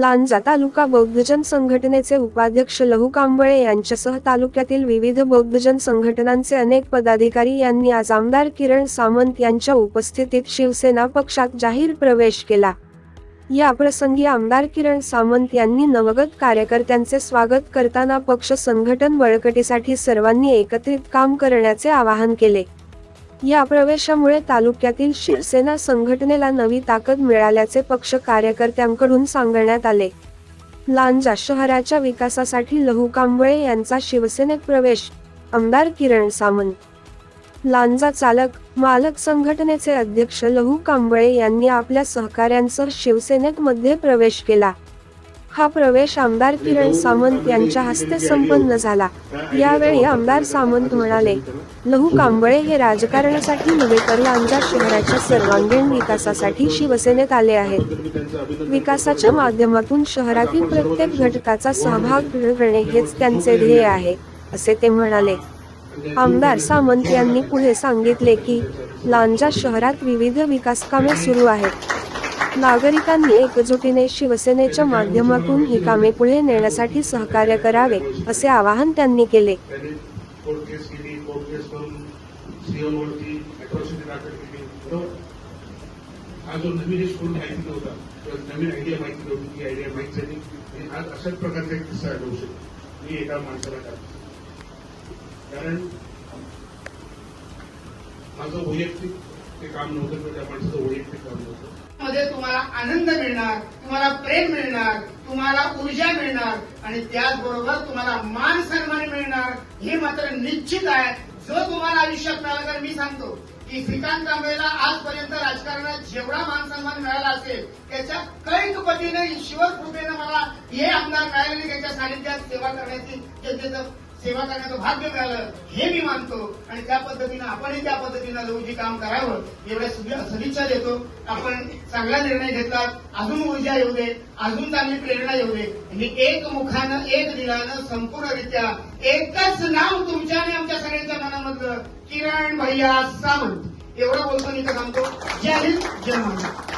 लांजा तालुका बौद्धजन संघटनेचे उपाध्यक्ष लहू कांबळे यांच्यासह तालुक्यातील विविध बौद्धजन संघटनांचे अनेक पदाधिकारी यांनी आज आमदार किरण सामंत यांच्या उपस्थितीत शिवसेना पक्षात जाहीर प्रवेश केला. या प्रसंगी आमदार किरण सामंत यांनी नवगत कार्यकर्त्यांचे स्वागत करताना पक्ष संघटन बळकटीसाठी सर्वांनी एकत्रित काम करण्याचे आवाहन केले. या प्रवेशामुळे तालुक्यातील शिवसेना संघटनेला नवी ताकद मिळाल्याचे पक्ष कार्यकर्त्यांकडून सांगण्यात आले. लांजा शहराच्या विकासासाठी लहू कांबळे यांचा शिवसेनेत प्रवेश आमदार किरण सामंत लांजा चालक मालक संघटनेचे अध्यक्ष लहू कांबळे यांनी आपल्या सहकाऱ्यांसह शिवसेनेत मध्ये प्रवेश केला. हा प्रवेश आमदार किरण सामंत यांच्या हस्ते संपन्न झाला. यावेळी आमदार सामंत म्हणाले लहू कांबळे हे राजकारणासाठी नव्हे तर लांजा शहराच्या सर्वांगीण विकासासाठी शिवसेनेत आले आहेत. विकासाच्या माध्यमातून शहरातील प्रत्येक घटकाचा सहभाग करणे हेच त्यांचे ध्येय आहे असे ते म्हणाले. आमदार सामंत यांनी पुढे सांगितले की लांजा शहरात विविध विकास कामे सुरू आहेत. नागरिकांनी एकजुटीने शिवसेनेच्या माध्यमातून ही कामे पुढे नेण्यासाठी सहकार्य करावे असे आवाहन त्यांनी केले. नवीन स्कूल माहिती नव्हता. किंवा नवीन आयडिया माहिती नव्हती. ती आयडिया माहीत झाली. आणि आज अशाच प्रकारचा एक किस्सा शकतो. मी एका माणसाला टाकतो. कारण माझं वैयक्तिक ते काम नव्हतं किंवा त्या माणसाचं वैयक्तिक काम नव्हतं. त्यामध्ये तुम्हाला आनंद मिळणार तुम्हाला प्रेम मिळणार तुम्हाला ऊर्जा मिळणार आणि त्याचबरोबर तुम्हाला मान सन्मान मिळणार हे मात्र निश्चित आहे. जो तुम्हाला आयुष्यात मिळाला तर मी सांगतो की श्रीकांत कांबळेला आजपर्यंत राजकारणात जेवढा मान सन्मान मिळाला असेल त्याच्या कैक पटीने ईश्वर कृपेनं मला हे आमदार मिळाले त्याच्या सानिध्यात सेवा करण्याची जनतेचं सेवा करण्याचं भाग्य मिळालं हे मी मानतो. आणि त्या पद्धतीनं आपणही त्या पद्धतीनं लवजी काम करावं एवढ्या सदिच्छा देतो. आपण चांगला निर्णय घेतला अजून ऊर्जा येऊ दे अजून चांगली प्रेरणा येऊ दे. आणि एक मुखानं एक दिलानं संपूर्णरित्या एकच नाव तुमच्या आणि आमच्या सगळ्यांच्या मनामधलं किरण भैया सावंत. एवढं बोलतो मी तर सांगतो जय हिंद जय महाराष्ट्र.